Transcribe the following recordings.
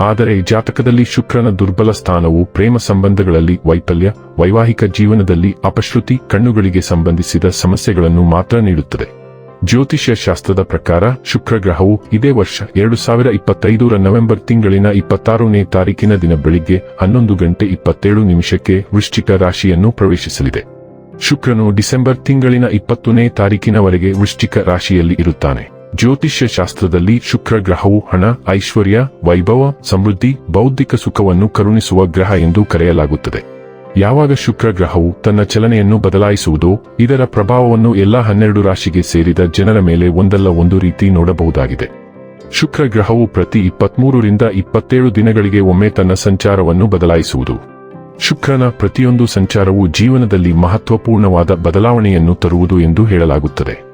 ಆದರೆ ಜಾತಕದಲ್ಲಿ ಶುಕ್ರನ ದುರ್ಬಲ ಸ್ಥಾನವು ಪ್ರೇಮ ಸಂಬಂಧಗಳಲ್ಲಿ ವೈಫಲ್ಯ, ವೈವಾಹಿಕ ಜೀವನದಲ್ಲಿ ಅಪಶ್ರುತಿ, ಕಣ್ಣುಗಳಿಗೆ ಸಂಬಂಧಿಸಿದ ಸಮಸ್ಯೆಗಳನ್ನು ಮಾತ್ರ ನೀಡುತ್ತದೆ. ಜ್ಯೋತಿಷ್ಯ ಶಾಸ್ತ್ರದ ಪ್ರಕಾರ ಶುಕ್ರ ಗ್ರಹವು ಇದೇ ವರ್ಷ ಎರಡು ಸಾವಿರ ಇಪ್ಪತ್ತೈದರ ನವೆಂಬರ್ ತಿಂಗಳಿನ ಇಪ್ಪತ್ತಾರನೇ ತಾರೀಕಿನ ದಿನ ಬೆಳಿಗ್ಗೆ ಹನ್ನೊಂದು ಗಂಟೆ ಇಪ್ಪತ್ತೇಳು ನಿಮಿಷಕ್ಕೆ ವೃಶ್ಚಿಕ ರಾಶಿಯನ್ನು ಪ್ರವೇಶಿಸಲಿದೆ. ಶುಕ್ರನು ಡಿಸೆಂಬರ್ ತಿಂಗಳಿನ ಇಪ್ಪತ್ತನೇ ತಾರೀಕಿನವರೆಗೆ ವೃಶ್ಚಿಕ ರಾಶಿಯಲ್ಲಿ ಇರುತ್ತಾನೆ. ಜ್ಯೋತಿಷ್ಯ ಶಾಸ್ತ್ರದಲ್ಲಿ ಶುಕ್ರ ಗ್ರಹವು ಹಣ, ಐಶ್ವರ್ಯ, ವೈಭವ, ಸಮೃದ್ಧಿ, ಬೌದ್ಧಿಕ ಸುಖವನ್ನು ಕರುಣಿಸುವ ಗ್ರಹ ಎಂದು ಕರೆಯಲಾಗುತ್ತದೆ. ಯಾವಾಗ ಶುಕ್ರ ಗ್ರಹವು ತನ್ನ ಚಲನೆಯನ್ನು ಬದಲಾಯಿಸುವುದೋ, ಇದರ ಪ್ರಭಾವವನ್ನು ಎಲ್ಲಾ ಹನ್ನೆರಡು ರಾಶಿಗೆ ಸೇರಿದ ಜನರ ಮೇಲೆ ಒಂದಲ್ಲ ಒಂದು ರೀತಿ ನೋಡಬಹುದಾಗಿದೆ. ಶುಕ್ರ ಗ್ರಹವು ಪ್ರತಿ ಇಪ್ಪತ್ಮೂರರಿಂದ ಇಪ್ಪತ್ತೇಳು ದಿನಗಳಿಗೆ ಒಮ್ಮೆ ತನ್ನ ಸಂಚಾರವನ್ನು ಬದಲಾಯಿಸುವುದು. ಶುಕ್ರನ ಪ್ರತಿಯೊಂದು ಸಂಚಾರವು ಜೀವನದಲ್ಲಿ ಮಹತ್ವಪೂರ್ಣವಾದ ಬದಲಾವಣೆಯನ್ನು ತರುವುದು ಎಂದು ಹೇಳಲಾಗುತ್ತದೆ.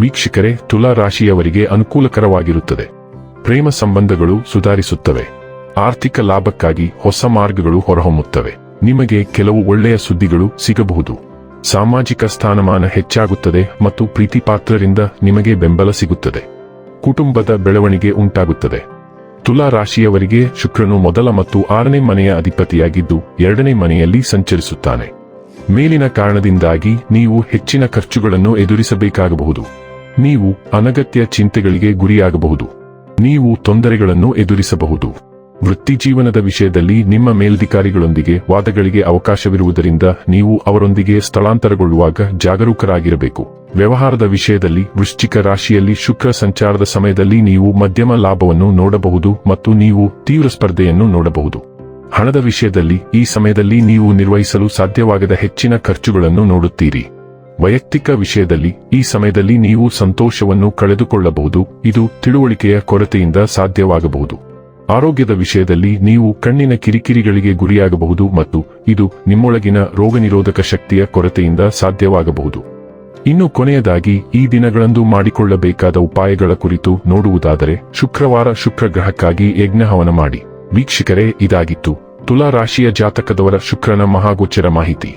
ವೀಕ್ಷಕರೇ, ತುಲಾ ರಾಶಿಯವರಿಗೆ ಅನುಕೂಲಕರವಾಗಿರುತ್ತದೆ. ಪ್ರೇಮ ಸಂಬಂಧಗಳು ಸುಧಾರಿಸುತ್ತವೆ. ಆರ್ಥಿಕ ಲಾಭಕ್ಕಾಗಿ ಹೊಸ ಮಾರ್ಗಗಳು ಹೊರಹೊಮ್ಮುತ್ತವೆ. ನಿಮಗೆ ಕೆಲವು ಒಳ್ಳೆಯ ಸುದ್ದಿಗಳು ಸಿಗಬಹುದು. ಸಾಮಾಜಿಕ ಸ್ಥಾನಮಾನ ಹೆಚ್ಚಾಗುತ್ತದೆ ಮತ್ತು ಪ್ರೀತಿಪಾತ್ರರಿಂದ ನಿಮಗೆ ಬೆಂಬಲ ಸಿಗುತ್ತದೆ. ಕುಟುಂಬದ ಬೆಳವಣಿಗೆ ಉಂಟಾಗುತ್ತದೆ. ತುಲಾ ರಾಶಿಯವರಿಗೆ ಶುಕ್ರನು ಮೊದಲ ಮತ್ತು ಆರನೇ ಮನೆಯ ಅಧಿಪತಿಯಾಗಿದ್ದು, ಎರಡನೇ ಮನೆಯಲ್ಲಿ ಸಂಚರಿಸುತ್ತಾನೆ. ಮೇಲಿನ ಕಾರಣದಿಂದಾಗಿ ನೀವು ಹೆಚ್ಚಿನ ಖರ್ಚುಗಳನ್ನು ಎದುರಿಸಬೇಕಾಗಬಹುದು. ನೀವು ಅನಗತ್ಯ ಚಿಂತೆಗಳಿಗೆ ಗುರಿಯಾಗಬಹುದು. ನೀವು ತೊಂದರೆಗಳನ್ನು ಎದುರಿಸಬಹುದು. ವೃತ್ತಿ ಜೀವನದ ವಿಷಯದಲ್ಲಿ ನಿಮ್ಮ ಮೇಲಧಿಕಾರಿಗಳೊಂದಿಗೆ ವಾದಗಳಿಗೆ ಅವಕಾಶವಿರುವುದರಿಂದ ನೀವು ಅವರೊಂದಿಗೆ ಸ್ಥಳಾಂತರಗೊಳ್ಳುವಾಗ ಜಾಗರೂಕರಾಗಿರಬೇಕು. ವ್ಯವಹಾರದ ವಿಷಯದಲ್ಲಿ ವೃಶ್ಚಿಕ ರಾಶಿಯಲ್ಲಿ ಶುಕ್ರ ಸಂಚಾರದ ಸಮಯದಲ್ಲಿ ನೀವು ಮಧ್ಯಮ ಲಾಭವನ್ನು ನೋಡಬಹುದು ಮತ್ತು ನೀವು ತೀವ್ರ ಸ್ಪರ್ಧೆಯನ್ನು ನೋಡಬಹುದು. ಹಣದ ವಿಷಯದಲ್ಲಿ ಈ ಸಮಯದಲ್ಲಿ ನೀವು ನಿರ್ವಹಿಸಲು ಸಾಧ್ಯವಾಗದ ಹೆಚ್ಚಿನ ಖರ್ಚುಗಳನ್ನು ನೋಡುತ್ತೀರಿ. ವೈಯಕ್ತಿಕ ವಿಷಯದಲ್ಲಿ ಈ ಸಮಯದಲ್ಲಿ ನೀವು ಸಂತೋಷವನ್ನು ಕಳೆದುಕೊಳ್ಳಬಹುದು, ಇದು ತಿಳುವಳಿಕೆಯ ಕೊರತೆಯಿಂದ ಸಾಧ್ಯವಾಗಬಹುದು. ಆರೋಗ್ಯದ ವಿಷಯದಲ್ಲಿ ನೀವು ಕಣ್ಣಿನ ಕಿರಿಕಿರಿಗಳಿಗೆ ಗುರಿಯಾಗಬಹುದು ಮತ್ತು ಇದು ನಿಮ್ಮೊಳಗಿನ ರೋಗನಿರೋಧಕ ಶಕ್ತಿಯ ಕೊರತೆಯಿಂದ ಸಾಧ್ಯವಾಗಬಹುದು. ಇನ್ನು ಕೊನೆಯದಾಗಿ, ಈ ದಿನಗಳಂದು ಮಾಡಿಕೊಳ್ಳಬೇಕಾದ ಉಪಾಯಗಳ ಕುರಿತು ನೋಡುವುದಾದರೆ, ಶುಕ್ರವಾರ ಶುಕ್ರ ಗ್ರಹಕ್ಕಾಗಿ ಯಜ್ಞಹವನ ಮಾಡಿ. ವೀಕ್ಷಕರೇ, ಇದಾಗಿತ್ತು. ತುಲಾ ರಾಶಿಯ ಜಾತಕದವರ ಶುಕ್ರನ ಮಹಾಗೋಚರ ಮಾಹಿತಿ.